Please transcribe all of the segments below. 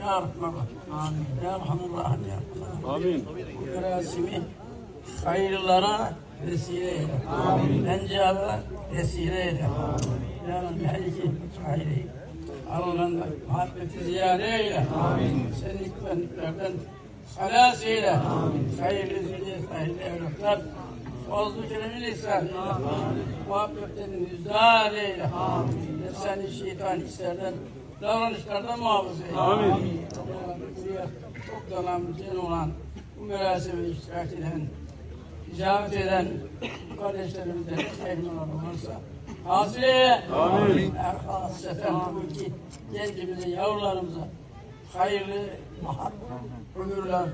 Ya Rahman. Ya Rahman ya Rahman. Amin. Merasimi hayırlara vesile eyle. Amin. Encaba vesile eyle. Ya Rabbi her iki hayri. Aralarında muhabbeti ziyade eyle. Amin. Senin ikbenliklerden halas eyle. Amin. Hayırlı zürriyet, hayırlı evlatlar. Fazl-ı keremin ihsan eyle. Muhabbetlerini müzdar eyle. Amin. Nefsani şeytan hislerden, davranışlardan muhafaza eyle. Amin. Rabbi buraya çok dalanmışın olan bu merasime iştirak eden, icabet eden bu kardeşlerimizden hayırlar olursa hasıl eyle. Amin. Hasreten tabii ki gencimize, yavrularımıza hayırlı ömürler,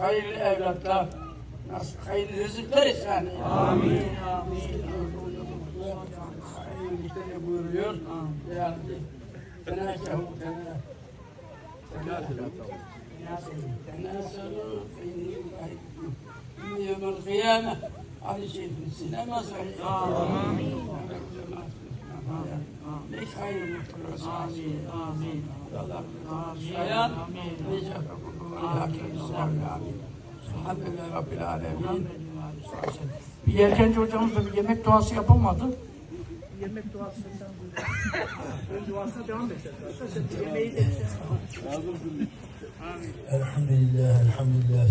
hayırlı evlatlar, nasıl hayırlı rızıklar ihsan eyle. Amin. İngiltere buyuruyor. Yani tenâşehu tenâşehu tenâşehu inni yevmel kıyame Ali Şeyh'in sinema sahibi. Amin. Beş hayır mutluluk. Amin. Amin. Amin. Şayan. Nice hukukunu ilakim. Amin. Subhanallah Rabbil Alemin. Bir yelkenci hocamız da bir yemek duası yapamadı. Yemek duası sen. Ön duasına devam edeceğiz. Yemeği de Elhamdülillah, elhamdülillah.